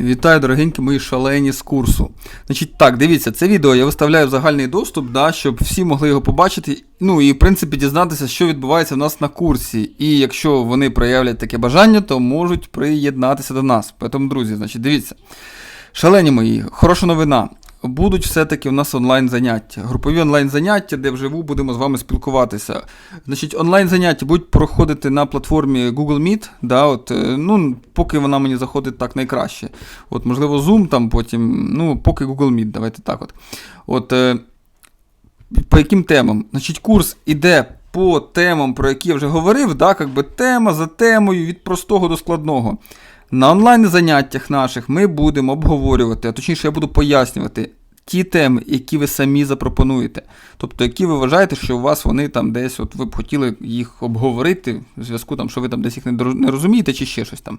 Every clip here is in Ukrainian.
Вітаю, дорогенькі мої шалені з курсу. Значить, так, дивіться, це відео я виставляю в загальний доступ, да, щоб всі могли його побачити. Ну і в принципі дізнатися, що відбувається в нас на курсі. І якщо вони проявлять таке бажання, то можуть приєднатися до нас. Тому, друзі, значить, дивіться. Шалені мої, хороша новина. Будуть все-таки в нас онлайн заняття. Групові онлайн заняття, де вживу будемо з вами спілкуватися. Значить, онлайн заняття будуть проходити на платформі Google Meet. Да, от, е, ну, поки вона мені заходить так найкраще. От, можливо, Zoom там потім, ну, поки Google Meet, давайте так. От. От, е, по яким темам? Значить, курс іде по темам, про які я вже говорив, да, би тема за темою від простого до складного. На онлайн заняттях наших ми будемо обговорювати, а точніше, я буду пояснювати ті теми, які ви самі запропонуєте. Тобто, які ви вважаєте, що у вас вони там десь, от ви б хотіли їх обговорити, в зв'язку там, що ви там десь їх не розумієте, чи ще щось там.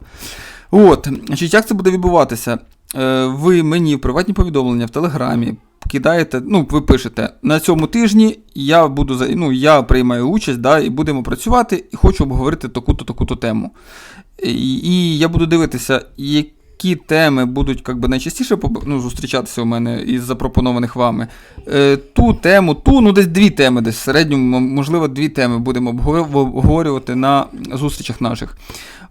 От, значить, як це буде відбуватися? Е, ви мені в приватні повідомлення в Телеграмі кидаєте, ну, ви пишете, на цьому тижні я буду ну, я приймаю участь, да, і будемо працювати, і хочу обговорити таку-то, таку-то тему. І, я буду дивитися, які теми будуть как найчастіше ну, зустрічатися у мене із запропонованих вами. Е, ту тему, ту, ну десь дві теми, десь в середньому, можливо, дві теми будемо обговорювати на зустрічах наших.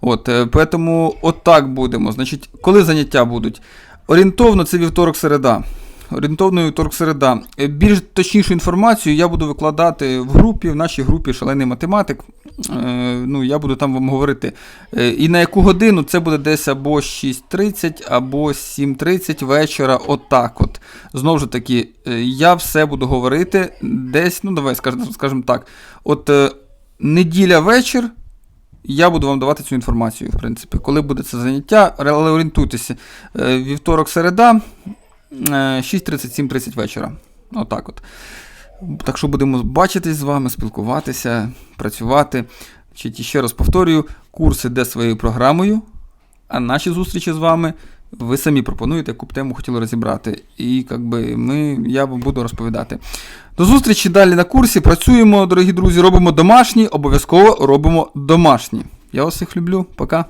От, е, поэтому от будемо. Значить, коли заняття будуть? Орієнтовно це вівторок-середа. Орієнтовно вівторок-середа. Е, Більш точнішу інформацію я буду викладати в групі, в нашій групі Шалений математик. Е, ну, я буду там вам говорити. Е, і на яку годину це буде десь або 6.30, або 7.30 вечора. Отак от. Знову ж таки, е, я все буду говорити десь, ну давай скажемо так. От неділя вечір. Я буду вам давати цю інформацію, в принципі, коли буде це заняття, але орієнтуйтеся. Вівторок, середа, е, 6.30-7.30 вечора. Отак от. Так що будемо бачитись з вами, спілкуватися, працювати. Значить, ще раз повторюю, курс іде своєю програмою, а наші зустрічі з вами ви самі пропонуєте, яку б тему хотіли розібрати. І як би, ми, я вам буду розповідати. До зустрічі далі на курсі. Працюємо, дорогі друзі, робимо домашні, обов'язково робимо домашні. Я вас всіх люблю. Пока.